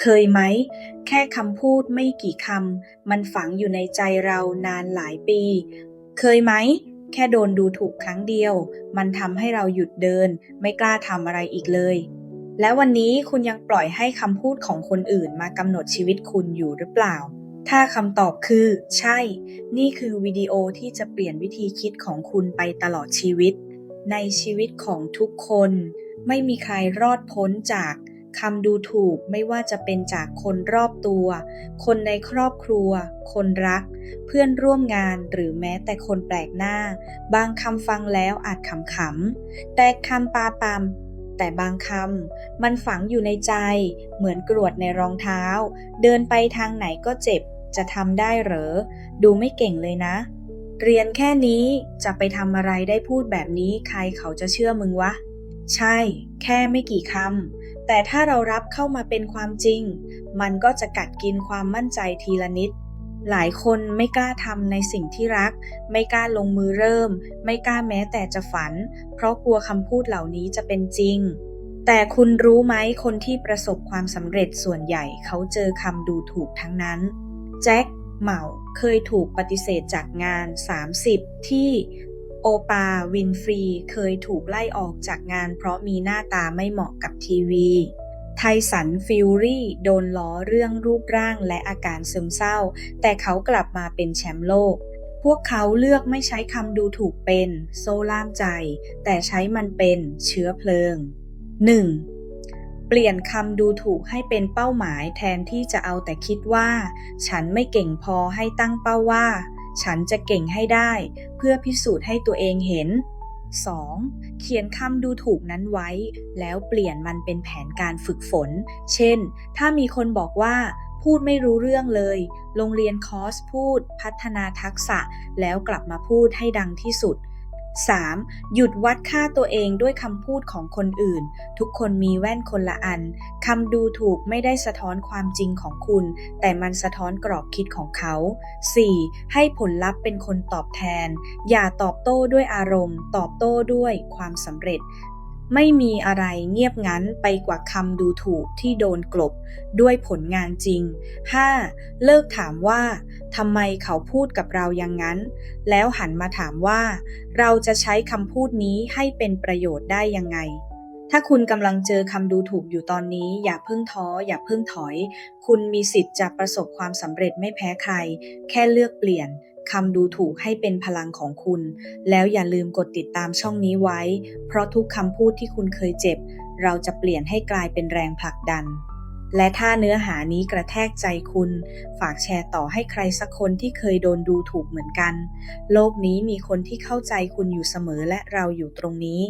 เคยไหม แค่คำพูดไม่กี่คำมันฝังอยู่ในใจเรานานหลายปี เคยไหม แค่โดนดูถูกครั้งเดียว มันทำให้เราหยุดเดิน ไม่กล้าทำอะไรอีกเลย และวันนี้คุณยังปล่อยให้คำพูดของคนอื่นมากำหนดชีวิตคุณอยู่หรือเปล่า ถ้าคำตอบคือ ใช่ นี่คือวิดีโอที่จะเปลี่ยนวิธีคิดของคุณไปตลอดชีวิต ในชีวิตของทุกคน ไม่มีใครรอดพ้นจาก คำดูถูกไม่ว่าจะเป็นจากคนรอบตัว คนในครอบครัว คนรัก เพื่อนร่วมงานหรือแม้แต่คนแปลกหน้า บางคำฟังแล้วอาจขำๆ แต่คำปาปามแต่บางคำมันฝังอยู่ในใจ เหมือนกรวดในรองเท้า เดินไปทางไหนก็เจ็บ จะทำได้เหรอ ดูไม่เก่งเลยนะ เรียนแค่นี้จะไปทำอะไรได้พูดแบบนี้ใครเขาจะเชื่อมึงวะ ใช่ แค่ไม่กี่คำ แต่ถ้าเรารับเข้ามาเป็นความจริง มันก็จะกัดกินความมั่นใจทีละนิด หลายคนไม่กล้าทำในสิ่งที่รัก ไม่กล้าลงมือเริ่ม ไม่กล้าแม้แต่จะฝัน เพราะกลัวคำพูดเหล่านี้จะเป็นจริง แต่คุณรู้ไหมคนที่ประสบความสำเร็จส่วนใหญ่เขาเจอคำดูถูกทั้งนั้น แจ็คเหมาเคยถูกปฏิเสธจากงาน 30 ที่ โอปาวินฟรีเคยถูกไล่ออกจากงานเพราะมีหน้าตาไม่เหมาะกับทีวี ไทสันฟิลรี่โดนล้อเรื่องรูปร่างและอาการซึมเศร้า แต่เขากลับมาเป็นแชมป์โลก พวกเขาเลือกไม่ใช้คำดูถูกเป็น โซล่ามใจ แต่ใช้มันเป็นเชื้อเพลิง 1. เปลี่ยนคำดูถูกให้เป็นเป้าหมายแทนที่จะเอาแต่คิดว่า ฉันไม่เก่งพอให้ตั้งเป้าว่า ฉันจะเก่งให้ได้ เพื่อพิสูจน์ให้ตัวเองเห็น 2. เขียนคำดูถูกนั้นไว้ แล้วเปลี่ยนมันเป็นแผนการฝึกฝน เช่น ถ้ามีคนบอกว่า พูดไม่รู้เรื่องเลย โรงเรียนคอร์สพูด พัฒนาทักษะ แล้วกลับมาพูดให้ดังที่สุด 3. หยุดวัดค่าตัวเองด้วยคำพูดของคนอื่น ทุกคนมีแว่นคนละอัน คำดูถูกไม่ได้สะท้อนความจริงของคุณ แต่มันสะท้อนกรอบคิดของเขา 4. ให้ผลลัพธ์เป็นคนตอบแทน อย่าตอบโต้ด้วยอารมณ์ ตอบโต้ด้วยความสำเร็จ ไม่มีอะไรเงียบงันไปกว่าคำดูถูกที่โดนกลบด้วยผลงานจริง 5. เลิกถามว่าทำไมเขาพูดกับเราอย่างนั้น แล้วหันมาถามว่า เราจะใช้คำพูดนี้ให้เป็นประโยชน์ได้ยังไง ถ้าคุณกำลังเจอคำดูถูกอยู่ตอนนี้ อย่าเพิ่งท้อ อย่าเพิ่งถอย คุณมีสิทธิ์จะประสบความสำเร็จไม่แพ้ใคร แค่เลือกเปลี่ยน คำดูถูกให้เป็นพลังของคุณ แล้วอย่าลืมกดติดตามช่องนี้ไว้ เพราะทุกคำพูดที่คุณเคยเจ็บ เราจะเปลี่ยนให้กลายเป็นแรงผลักดัน และถ้าเนื้อหานี้กระแทกใจคุณ ฝากแชร์ต่อให้ใครสักคนที่เคยโดนดูถูกเหมือนกัน โลกนี้มีคนที่เข้าใจคุณอยู่เสมอและเราอยู่ตรงนี้